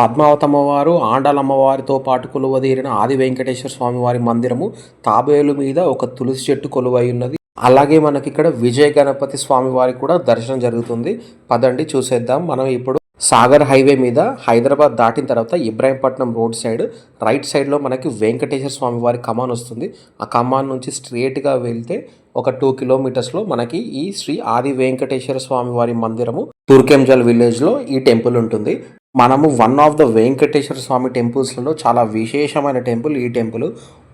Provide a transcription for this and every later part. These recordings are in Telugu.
పద్మావతమ్మవారు ఆండాలమ్మవారితో పాటు కొలువదీరిన ఆది వెంకటేశ్వర స్వామివారి మందిరము తాబేలు మీద ఒక తులసి చెట్టు కొలువై ఉన్నది. అలాగే మనకి ఇక్కడ విజయ గణపతి స్వామి వారికి కూడా దర్శనం జరుగుతుంది. పదండి చూసేద్దాం. మనం ఇప్పుడు సాగర్ హైవే మీద హైదరాబాద్ దాటిన తర్వాత ఇబ్రాహీంపట్నం రోడ్ సైడ్ రైట్ సైడ్లో మనకి వెంకటేశ్వర స్వామి వారి కమాన్ వస్తుంది. ఆ కమాన్ నుంచి స్ట్రేట్గా వెళ్తే ఒక టూ కిలోమీటర్స్లో మనకి ఈ శ్రీ ఆది వెంకటేశ్వర స్వామి వారి మందిరము తుర్కెంజల్ విలేజ్లో ఈ టెంపుల్ ఉంటుంది. మనము one of the Venkateswara Swamy టెంపుల్స్లలో చాలా విశేషమైన టెంపుల్ ఈ టెంపుల్.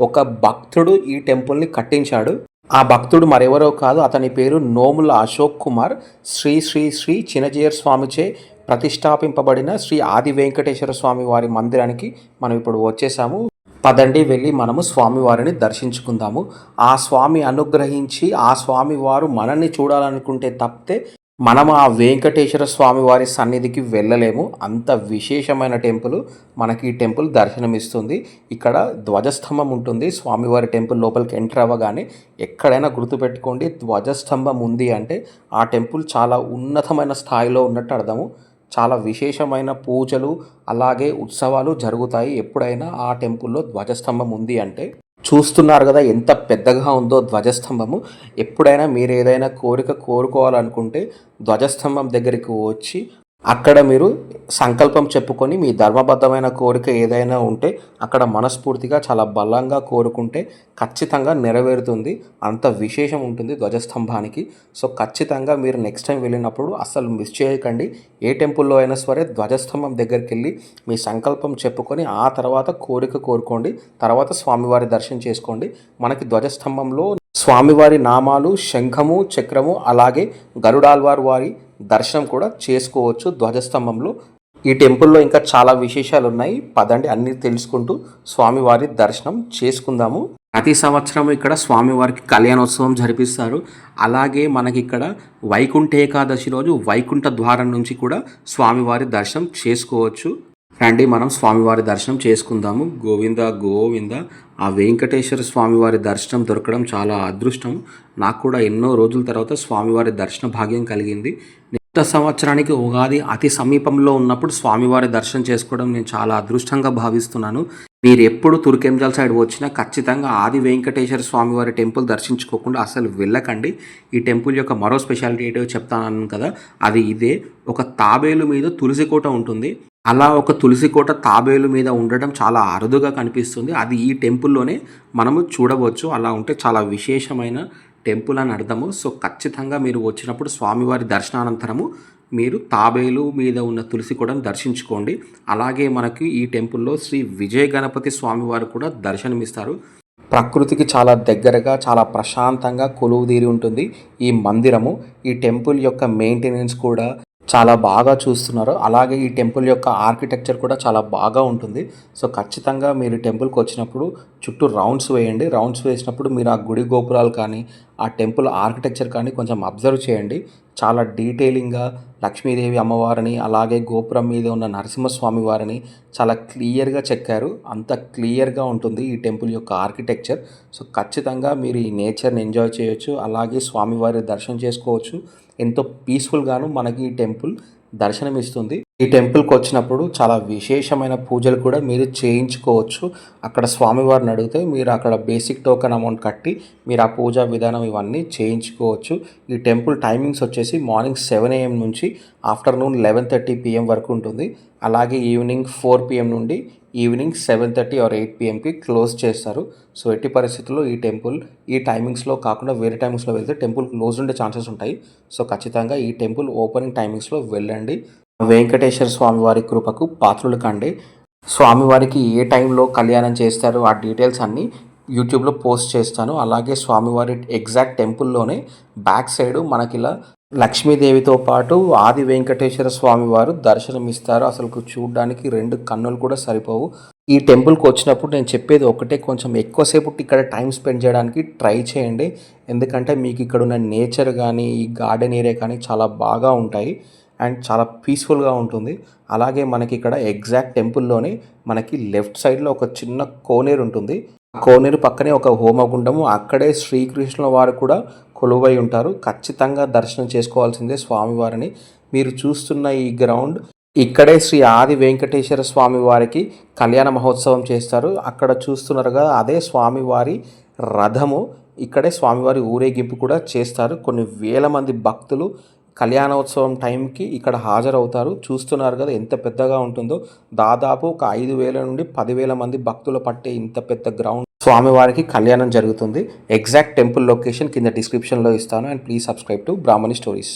ఒక భక్తుడు ఈ టెంపుల్ని కట్టించాడు. ఆ భక్తుడు మరెవరో కాదు అతని పేరు నోముల అశోక్ కుమార్. శ్రీ శ్రీ శ్రీ చినజీయర్ స్వామిచే ప్రతిష్టాపింపబడిన శ్రీ ఆది వెంకటేశ్వర స్వామి వారి మందిరానికి మనం ఇప్పుడు వచ్చేసాము. పదండి వెళ్ళి మనము స్వామివారిని దర్శించుకుందాము. ఆ స్వామి అనుగ్రహించి ఆ స్వామి వారు మనల్ని చూడాలనుకుంటే తప్పితే మనం ఆ వెంకటేశ్వర స్వామి వారి సన్నిధికి వెళ్ళలేము. అంత విశేషమైన టెంపుల్ మనకి ఈ టెంపుల్ దర్శనమిస్తుంది. ఇక్కడ ధ్వజస్తంభం ఉంటుంది. స్వామివారి టెంపుల్ లోపలికి ఎంటర్ అవ్వగానే ఎక్కడైనా గుర్తుపెట్టుకోండి ధ్వజస్తంభం ఉంది అంటే ఆ టెంపుల్ చాలా ఉన్నతమైన స్థాయిలో ఉన్నట్టు అర్థము. చాలా విశేషమైన పూజలు అలాగే ఉత్సవాలు జరుగుతాయి. ఎప్పుడైనా ఆ టెంపుల్లో ధ్వజస్తంభం ఉంది అంటే చూస్తున్నారు కదా ఎంత పెద్దగా ఉందో ధ్వజస్తంభము. ఎప్పుడైనా మీరు ఏదైనా కోరిక కోరుకోవాలనుకుంటే ధ్వజస్తంభం దగ్గరికి వచ్చి అక్కడ మీరు సంకల్పం చెప్పుకొని మీ ధర్మబద్ధమైన కోరిక ఏదైనా ఉంటే అక్కడ మనస్ఫూర్తిగా చాలా బలంగా కోరుకుంటే ఖచ్చితంగా నెరవేరుతుంది. అంత విశేషం ఉంటుంది ధ్వజస్తంభానికి. సో ఖచ్చితంగా మీరు నెక్స్ట్ టైం వెళ్ళినప్పుడు అస్సలు మిస్ చేయకండి. ఏ టెంపుల్లో అయినా సరే ధ్వజస్తంభం దగ్గరికి వెళ్ళి మీ సంకల్పం చెప్పుకొని ఆ తర్వాత కోరిక కోరుకోండి. తర్వాత స్వామివారి దర్శనం చేసుకోండి. మనకి ధ్వజస్తంభంలో స్వామివారి నామాలు శంఖము చక్రము అలాగే గరుడాల్వార్ వారి దర్శనం కూడా చేసుకోవచ్చు. ధ్వజస్తంభంలో. ఈ టెంపుల్లో ఇంకా చాలా విశేషాలు ఉన్నాయి పదండి అన్ని తెలుసుకుంటూ స్వామివారి దర్శనం చేసుకుందాము. ప్రతి సంవత్సరం ఇక్కడ స్వామివారికి కళ్యాణోత్సవం జరిపిస్తారు. అలాగే మనకి ఇక్కడ వైకుంఠ ఏకాదశి రోజు వైకుంఠ ద్వారం నుంచి కూడా స్వామివారి దర్శనం చేసుకోవచ్చు. రండి మనం స్వామివారి దర్శనం చేసుకుందాము. గోవింద గోవింద. ఆ వెంకటేశ్వర స్వామివారి దర్శనం దొరకడం చాలా అదృష్టం. నాకు కూడా ఎన్నో రోజుల తర్వాత స్వామివారి దర్శన భాగ్యం కలిగింది. కొత్త సంవత్సరానికి ఉగాది అతి సమీపంలో ఉన్నప్పుడు స్వామివారి దర్శనం చేసుకోవడం నేను చాలా అదృష్టంగా భావిస్తున్నాను. మీరు ఎప్పుడు తుర్కెంజల్ సైడ్ వచ్చినా ఖచ్చితంగా ఆది వెంకటేశ్వర స్వామివారి టెంపుల్ దర్శించుకోకుండా అసలు వెళ్ళకండి. ఈ టెంపుల్ యొక్క మరో స్పెషాలిటీ ఏంటో చెప్తాను కదా. అది ఇదే. ఒక తాబేలు మీద తులసి కోట ఉంటుంది. అలా ఒక తులసి కోట తాబేలు మీద ఉండడం చాలా అరుదుగా కనిపిస్తుంది. అది ఈ టెంపుల్లోనే మనము చూడవచ్చు. అలా ఉంటే చాలా విశేషమైన టెంపుల్ అని అర్థము. సో ఖచ్చితంగా మీరు వచ్చినప్పుడు స్వామివారి దర్శనానంతరము మీరు తాబేలు మీద ఉన్న తులసి కోటను దర్శించుకోండి. అలాగే మనకి ఈ టెంపుల్లో శ్రీ విజయ గణపతి స్వామివారు కూడా దర్శనమిస్తారు. ప్రకృతికి చాలా దగ్గరగా చాలా ప్రశాంతంగా కొలువుదీరి ఉంటుంది ఈ మందిరము. ఈ టెంపుల్ యొక్క మెయింటెనెన్స్ కూడా చాలా బాగా చూస్తున్నారు. అలాగే ఈ టెంపుల్ యొక్క ఆర్కిటెక్చర్ కూడా చాలా బాగా ఉంటుంది. సో ఖచ్చితంగా మీరు టెంపుల్కి వచ్చినప్పుడు చుట్టూ రౌండ్స్ వేయండి. రౌండ్స్ వేసినప్పుడు మీరు ఆ గుడి గోపురాలు కానీ ఆ టెంపుల్ ఆర్కిటెక్చర్ కానీ కొంచెం అబ్జర్వ్ చేయండి. చాలా డీటెయిలింగ్గా లక్ష్మీదేవి అమ్మవారిని అలాగే గోపురం మీద ఉన్న నరసింహస్వామి వారిని చాలా క్లియర్గా చెక్కారు. అంత క్లియర్గా ఉంటుంది ఈ టెంపుల్ యొక్క ఆర్కిటెక్చర్. సో ఖచ్చితంగా మీరు ఈ నేచర్ని ఎంజాయ్ చేయొచ్చు. అలాగే స్వామివారి దర్శనం చేసుకోవచ్చు. ఎంతో పీస్ఫుల్గాను మనకి ఈ టెంపుల్ దర్శనమిస్తుంది. ఈ టెంపుల్కి వచ్చినప్పుడు చాలా విశేషమైన పూజలు కూడా మీరు చేయించుకోవచ్చు. అక్కడ స్వామివారిని అడిగితే మీరు అక్కడ బేసిక్ టోకెన్ అమౌంట్ కట్టి మీరు ఆ పూజా విధానం ఇవన్నీ చేయించుకోవచ్చు. ఈ టెంపుల్ టైమింగ్స్ వచ్చేసి మార్నింగ్ సెవెన్ ఏఎం నుంచి ఆఫ్టర్నూన్ లెవెన్ థర్టీ పిఎం వరకు ఉంటుంది. అలాగే ఈవినింగ్ ఫోర్ పిఎం నుండి evening seven thirty or eight పిఎంకి close చేస్తారు. సో ఎట్టి పరిస్థితుల్లో ఈ టెంపుల్ ఈ టైమింగ్స్లో కాకుండా వేరే టైమింగ్స్లో వెళ్తే టెంపుల్ క్లోజ్ ఉండే ఛాన్సెస్ ఉంటాయి. సో ఖచ్చితంగా ఈ టెంపుల్ ఓపెనింగ్ టైమింగ్స్లో వెళ్ళండి. వెంకటేశ్వర స్వామి వారి కృపకు పాత్రులు కండి. స్వామివారికి ఏ టైంలో కళ్యాణం చేస్తారు ఆ డీటెయిల్స్ అన్నీ యూట్యూబ్లో పోస్ట్ చేస్తాను. అలాగే స్వామివారి ఎగ్జాక్ట్ టెంపుల్లోనే బ్యాక్ సైడ్ మనకి ఇలా లక్ష్మీదేవితో పాటు ఆది వెంకటేశ్వర స్వామి వారు దర్శనమిస్తారు. అసలు చూడడానికి రెండు కన్నులు కూడా సరిపోవు. ఈ టెంపుల్కి వచ్చినప్పుడు నేను చెప్పేది ఒకటే కొంచెం ఎక్కువసేపు ఇక్కడ టైం స్పెండ్ చేయడానికి ట్రై చేయండి. ఎందుకంటే మీకు ఇక్కడ ఉన్న నేచర్ కానీ ఈ గార్డెన్ ఏరియా కానీ చాలా బాగా ఉంటాయి. అండ్ చాలా పీస్ఫుల్గా ఉంటుంది. అలాగే మనకి ఇక్కడ ఎగ్జాక్ట్ టెంపుల్లోనే మనకి లెఫ్ట్ సైడ్లో ఒక చిన్న కోనేరు ఉంటుంది. ఆ కోనేరు పక్కనే ఒక హోమగుండము. అక్కడే శ్రీకృష్ణుల వారు కూడా కొలువై ఉంటారు. ఖచ్చితంగా దర్శనం చేసుకోవాల్సిందే స్వామివారిని. మీరు చూస్తున్న ఈ గ్రౌండ్ ఇక్కడే శ్రీ ఆది వెంకటేశ్వర స్వామి వారికి కళ్యాణ మహోత్సవం చేస్తారు. అక్కడ చూస్తున్నారు కదా అదే స్వామివారి రథము. ఇక్కడే స్వామివారి ఊరేగింపు కూడా చేస్తారు. కొన్ని వేల మంది భక్తులు కళ్యాణోత్సవం టైంకి ఇక్కడ హాజరవుతారు. చూస్తున్నారు కదా ఎంత పెద్దగా ఉంటుందో. దాదాపు ఒక ఐదు వేల నుండి పదివేల మంది భక్తులు పట్టే ఇంత పెద్ద గ్రౌండ్. స్వామివారికి కళ్యాణం జరుగుతుంది. ఎగ్జాక్ట్ టెంపుల్ లొకేషన్ కింద డిస్క్రిప్షన్లో ఇస్తాను. And please subscribe to Brahmani stories.